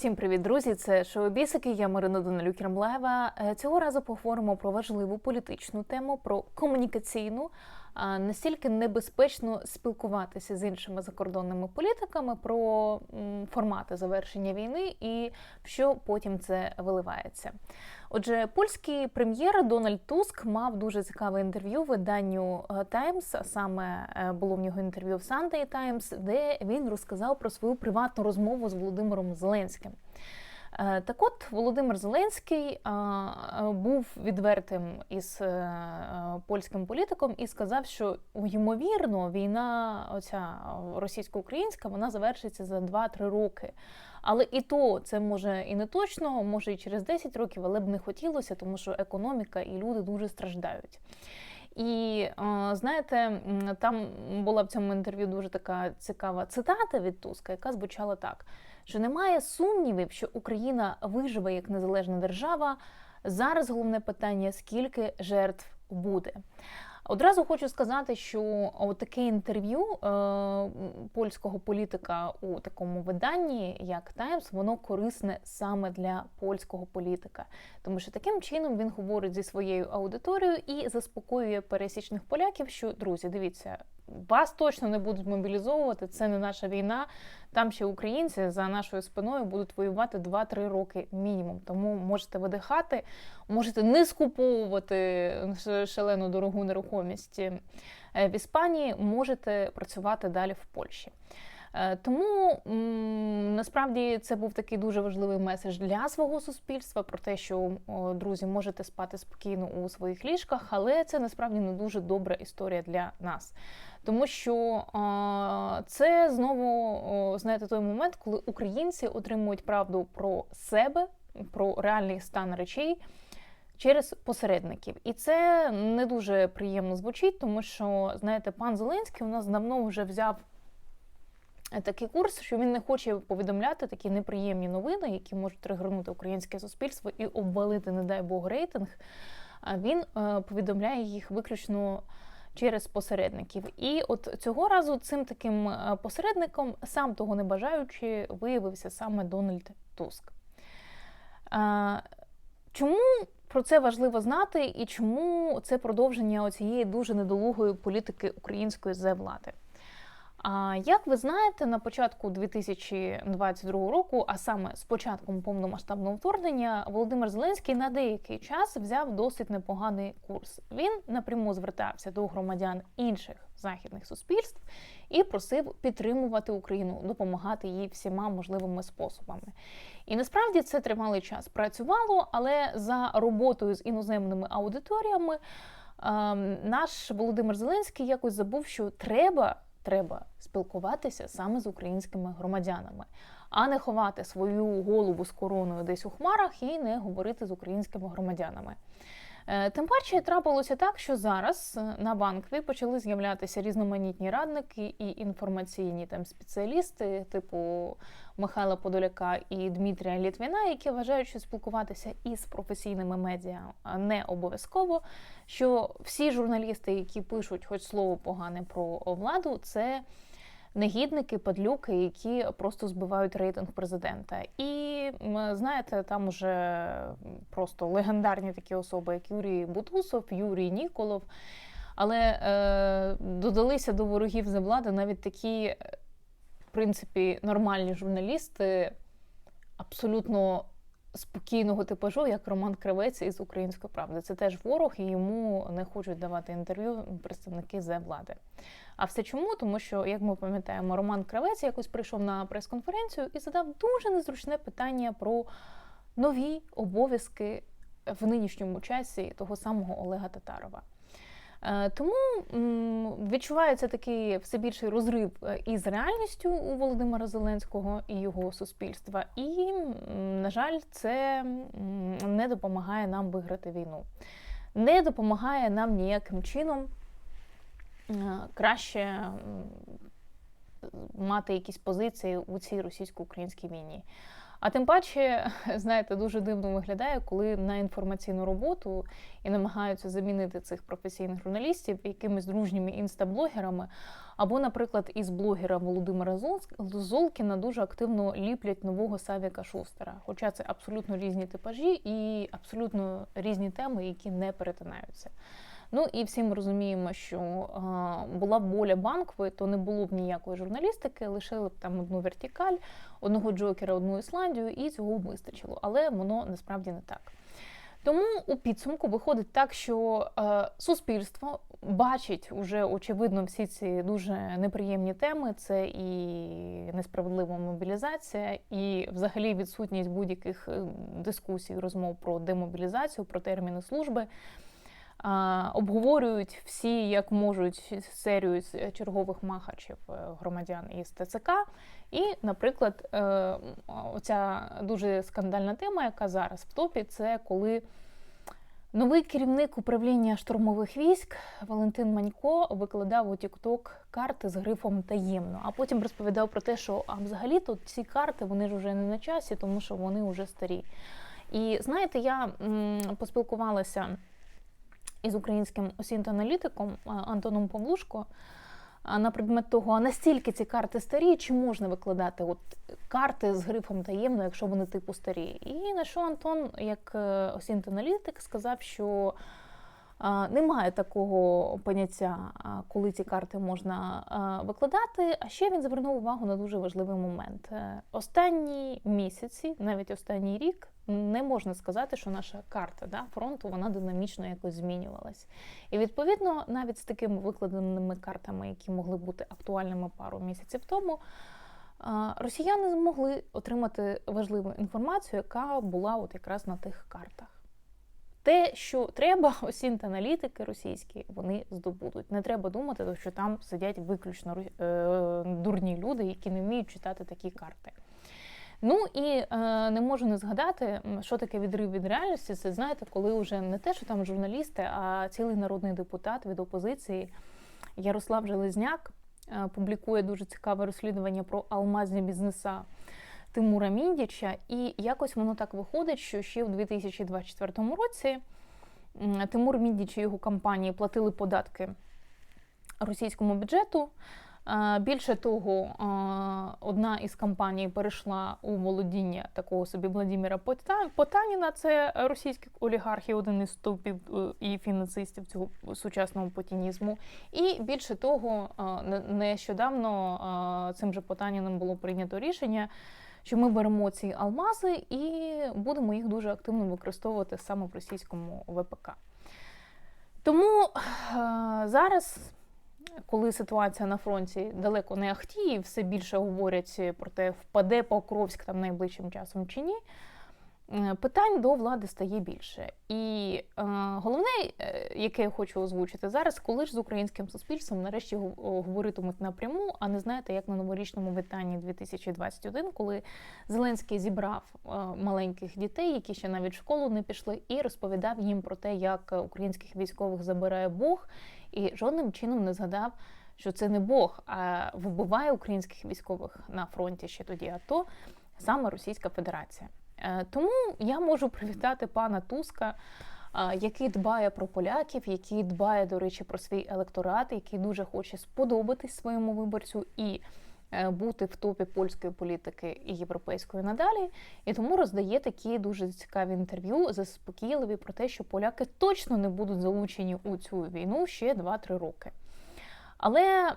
Всім привіт, друзі! Це шоу Бісики. Я Марина Данилюк Єрмлаєва. Е, Цього разу поговоримо про важливу політичну тему, про комунікаційну. Настільки небезпечно спілкуватися з іншими закордонними політиками про формати завершення війни і що потім це виливається. Отже, польський прем'єр Дональд Туск мав дуже цікаве інтерв'ю виданню е, Times, а саме е, було в нього інтерв'ю в Sunday Times, де він розказав про свою приватну розмову з Володимиром Зеленським. Е, Так от Володимир Зеленський а, а, був відвертим із е, е, польським політиком і сказав, що ймовірно війна, оця російсько-українська, вона завершиться за 2-3 роки. Але і то це може і не точно, може і через 10 років, але б не хотілося, тому що економіка і люди дуже страждають. І е, знаєте, там була в цьому інтерв'ю дуже така цікава цитата від Туска, яка звучала так: що немає сумнівів, що Україна виживе як незалежна держава. Зараз головне питання: скільки жертв буде. Одразу хочу сказати, що таке інтерв'ю е, польського політика у такому виданні, як Таймс, воно корисне саме для польського політика, тому що таким чином він говорить зі своєю аудиторією і заспокоює пересічних поляків, що друзі, дивіться, вас точно не будуть мобілізовувати. Це не наша війна. Там ще українці за нашою спиною будуть воювати 2-3 роки мінімум. Тому можете видихати, можете не скуповувати шалену дорогу нерухомість е, в Іспанії, можете працювати далі в Польщі. Е, Тому насправді це був такий дуже важливий меседж для свого суспільства про те, що друзі можете спати спокійно у своїх ліжках, але це насправді не дуже добра історія для нас. Тому що це знову знаєте той момент, коли українці отримують правду про себе, про реальний стан речей через посередників. І це не дуже приємно звучить, тому що знаєте, пан Зеленський у нас давно вже взяв такий курс, що він не хоче повідомляти такі неприємні новини, які можуть тригернути українське суспільство і обвалити, не дай Бог, рейтинг. Він е, повідомляє їх виключно через посередників. І от цього разу цим таким е, посередником, сам того не бажаючи, виявився саме Дональд Туск. Чому про це важливо знати і чому це продовження цієї дуже недолугої політики української зе влади? А як ви знаєте, на початку 2022 року, а саме з початком повномасштабного вторгнення, Володимир Зеленський на деякий час взяв досить непоганий курс. Він напряму звертався до громадян інших західних суспільств і просив підтримувати Україну, допомагати їй всіма можливими способами. І насправді це тривалий час працювало, але за роботою з іноземними аудиторіями ем, наш Володимир Зеленський якось забув, що треба треба спілкуватися саме з українськими громадянами, а не ховати свою голову з короною десь у хмарах і не говорити з українськими громадянами. Е, Тим паче трапилося так, що зараз е, на банкві почали з'являтися різноманітні радники і інформаційні там спеціалісти, типу Михайла Подоляка і Дмитрія Літвіна, які вважають, що спілкуватися із професійними медіа не обов'язково. Що всі журналісти, які пишуть хоч слово погане про владу, це негідники, падлюки, які просто збивають рейтинг президента. І знаєте, там уже просто легендарні такі особи, як Юрій Бутусов, Юрій Ніколов. Але е, додалися до ворогів за влади навіть такі, в принципі, нормальні журналісти, абсолютно спокійного типажу, як Роман Кривець із Української правди. Це теж ворог, і йому не хочуть давати інтерв'ю представники зе влади. А все чому? Тому що, як ми пам'ятаємо, Роман Кравець якось прийшов на прес-конференцію і задав дуже незручне питання про нові обов'язки в нинішньому часі того самого Олега Татарова. Е, Тому відчувається такий все більший розрив із реальністю у Володимира Зеленського і його суспільства. І, на жаль, це не допомагає нам виграти війну, не допомагає нам ніяким чином краще мати якісь позиції у цій російсько-українській війні. А тим паче, знаєте, дуже дивно виглядає, коли на інформаційну роботу і намагаються замінити цих професійних журналістів якимись дружніми інстаблогерами. Або, наприклад, із блогера Володимира Золкіна дуже активно ліплять нового Савіка Шустера. Хоча це абсолютно різні типажі і абсолютно різні теми, які не перетинаються. Ну і всі ми розуміємо, що була б воля банкової, то не було б ніякої журналістики, лишили б там одну вертикаль, одного Джокера, одну Ісландію, і цього вистачило. Але воно насправді не так. Тому у підсумку виходить так, що е, суспільство бачить уже очевидно всі ці дуже неприємні теми. Це і несправедлива мобілізація, і взагалі відсутність будь-яких е, дискусій, розмов про демобілізацію, про терміни служби. Обговорюють всі, як можуть, серію чергових махачів е, громадян із ТЦК. І, наприклад, е, оця дуже скандальна тема, яка зараз в топі, це коли новий керівник управління штурмових військ Валентин Манько викладав у TikTok карти з грифом таємно, а потім розповідав про те, що а взагалі-то ці карти вони ж вже не на часі, тому що вони вже старі. І знаєте, я м, поспілкувалася із українським осінт-аналітиком Антоном Павлушко на предмет того, а настільки ці карти старі, чи можна викладати от карти з грифом таємно, якщо вони типу старі. І на що Антон, як е, сказав, що немає такого поняття, коли ці карти можна викладати. А ще він звернув увагу на дуже важливий момент. Е, Останні місяці, навіть останній рік, не можна сказати, що наша карта да, фронту вона динамічно якось змінювалась. І відповідно, навіть з такими викладеними картами, які могли бути актуальними пару місяців тому, росіяни змогли отримати важливу інформацію, яка була от якраз на тих картах. Те, що треба, осінт аналітики російські, вони здобудуть. Не треба думати, що там сидять виключно е, дурні люди, які не вміють читати такі карти. Ну і е, не можу не згадати, що таке відрив від реальності. Це знаєте, коли вже не те, що там журналісти, а цілий народний депутат від опозиції Ярослав Железняк е, публікує дуже цікаве розслідування про алмазні бізнеса Тимура Міндіча. І якось воно так виходить, що ще в 2024 році Тимур Міндіч і його компанії платили податки російському бюджету. Е, Більше того, е, одна із компаній перейшла у володіння такого собі Владимира Потаніна, це російський олігарх один із стовпів е, і фінансистів цього сучасного потінізму. І більше того, нещодавно цим же Потаніним було прийнято рішення, що ми беремо ці алмази і будемо їх дуже активно використовувати саме в російському ВПК. Тому зараз коли ситуація на фронті далеко не ахтіє, все більше говорять про те, впаде Покровськ там найближчим часом чи ні. Е, Питань до влади стає більше. І е, головне, е, яке я хочу озвучити зараз, коли ж з українським суспільством нарешті гов- говоритимуть напряму, а не знаєте, як на новорічному вітанні 2021, коли Зеленський зібрав маленьких дітей, які ще навіть в школу не пішли, і розповідав їм про те, як українських військових забирає Бог, і жодним чином не згадав, що це не Бог, а вбиває українських військових на фронті ще тоді АТО, саме Російська Федерація. Е, Тому я можу привітати пана Туска, який дбає про поляків, який дбає, до речі, про свій електорат, який дуже хоче сподобатись своєму виборцю і е, бути в топі польської політики і європейської надалі. І тому роздає такі дуже цікаві інтерв'ю, заспокійливі про те, що поляки точно не будуть залучені у цю війну ще 2-3 роки. Але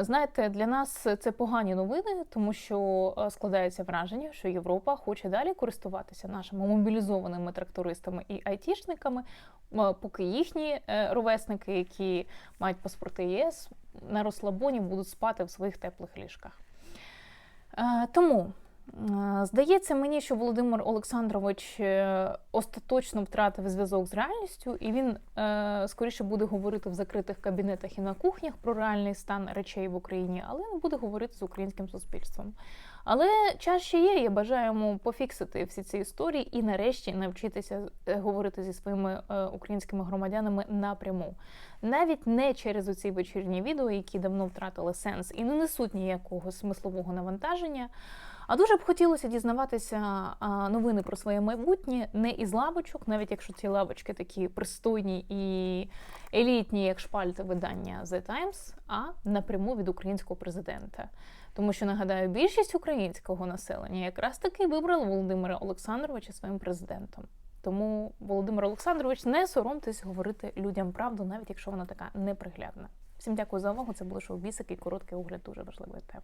знаєте, для нас це погані новини, тому що е, складається враження, що Європа хоче далі користуватися нашими мобілізованими трактористами і айтішниками, поки їхні е, ровесники, які мають паспорти ЄС, на розслабоні будуть спати в своїх теплих ліжках. Е, Тому е, здається мені, що Володимир Олександрович е, остаточно втратив зв'язок з реальністю, і він е, скоріше буде говорити в закритих кабінетах і на кухнях про реальний стан речей в Україні, але не буде говорити з українським суспільством. Але час ще є. Я бажаю йому пофіксити всі ці історії і нарешті навчитися е, говорити зі своїми е, українськими громадянами напряму. Навіть не через оці вечірні відео, які давно втратили сенс і не несуть ніякого смислового навантаження. А дуже б хотілося дізнаватися новини про своє майбутнє не із лавочок, навіть якщо ці лавочки такі пристойні і елітні, як шпальти видання The Times, а напряму від українського президента. Тому що нагадаю, більшість українського населення якраз таки вибрали Володимира Олександровича своїм президентом. Тому Володимир Олександрович, не соромтесь говорити людям правду, навіть якщо вона така неприглядна. Всім дякую за увагу. Це було шоу бісики і короткий огляд дуже важливої теми.